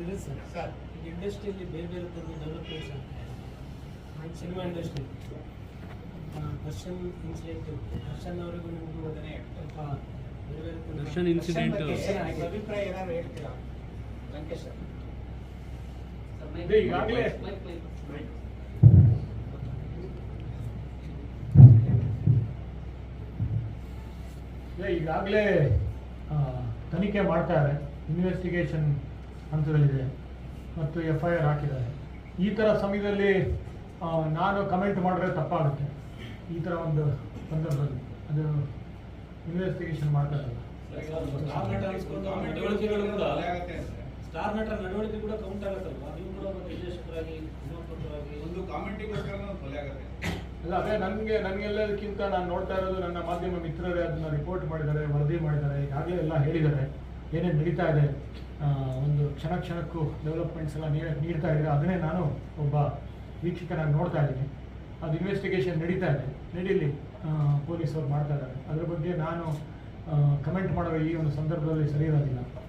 ಇದೆ sir sir ಈಗ ಇಂಡಸ್ಟ್ರಿಯಲ್ಲಿ ಬೇರೆ ಬೇರೆ ಥರದ developments cinema industry Darshan incident Darshan ಅವರಿಗೂ ನಿಮಗೂ ಸ್ವಲ್ಪ ಬೇರೆ ಬೇರೆ ದರ್ಶನ್ ಇನ್ಸಿಡೆಂಟ್ ಅಭಿಪ್ರಾಯ ಏನಾದ್ರು ಹೇಳ್ತೀರಾ? ಲಂಕೇಶ್ ಸರ್ ಈಗಾಗಲೇ ಈಗಾಗಲೇ ತನಿಖೆ ಮಾಡ್ತಾರೆ ಇನ್ವೆಸ್ಟಿಗೇಷನ್ ಹಂತದಲ್ಲಿದೆ. ಮತ್ತು ಎಫ್ ಐ ಆರ್ ಹಾಕಿದ್ದಾರೆ. ಈ ಥರ ಸಮಯದಲ್ಲಿ ನಾನು ಕಮೆಂಟ್ ಮಾಡಿದ್ರೆ ತಪ್ಪಾಗುತ್ತೆ. ಈ ಥರ ಒಂದು ಸಂದರ್ಭದಲ್ಲಿ. ಅದು ಇನ್ವೆಸ್ಟಿಗೇಷನ್ ಮಾಡ್ತಾ ಇರಲ್ಲ. ಸ್ಟಾರ್ ನಟರ ನಡವಳಿಕೆ ಕೂಡ ಕೌಂಟ್ ಆಗುತ್ತಲ್ವಾ? ನೀವು ಕೂಡ ನಿರ್ದೇಶಕರಾಗಿ ಒಂದು ಕಾಮೆಂಟಿಗೋಸ್ಕರ ಕೊಲೆ ಆಗುತ್ತೆ. ಅಲ್ಲ ಅದೇ ನನಗೆ ನನಗೆಲ್ಲದಕ್ಕಿಂತ ನಾನು ನೋಡ್ತಾ ಇರೋದು ನನ್ನ ಮಾಧ್ಯಮ ಮಿತ್ರರೇ ಅದನ್ನ ರಿಪೋರ್ಟ್ ಮಾಡಿದ್ದಾರೆ ವರದಿ ಮಾಡಿದ್ದಾರೆ ಈಗಾಗಲೇ ಎಲ್ಲ ಹೇಳಿದ್ದಾರೆ. ಏನೇನು ನಡೀತಾ ಇದೆ ಕ್ಷಣ ಕ್ಷಣಕ್ಕೂ ಡೆವಲಪ್ಮೆಂಟ್ಸ್ ಎಲ್ಲ ನೀಡ ನೀಡ್ತಾ ಇದ್ದೀರಾ ಅದನ್ನೇ ನಾನು ಒಬ್ಬ ವೀಕ್ಷಕನಾಗಿ ನೋಡ್ತಾ ಇದ್ದೀನಿ. ಅದು ಇನ್ವೆಸ್ಟಿಗೇಷನ್ ನಡೀತಾ ಇದೆ. ನಡೀಲಿ ಪೊಲೀಸವ್ರು ಮಾಡ್ತಾ ಇದ್ದಾರೆ. ಅದ್ರ ಬಗ್ಗೆ ನಾನು ಕಮೆಂಟ್ ಮಾಡುವ ಈ ಒಂದು ಸಂದರ್ಭದಲ್ಲಿ ಸರಿ ಇರೋದಿಲ್ಲ.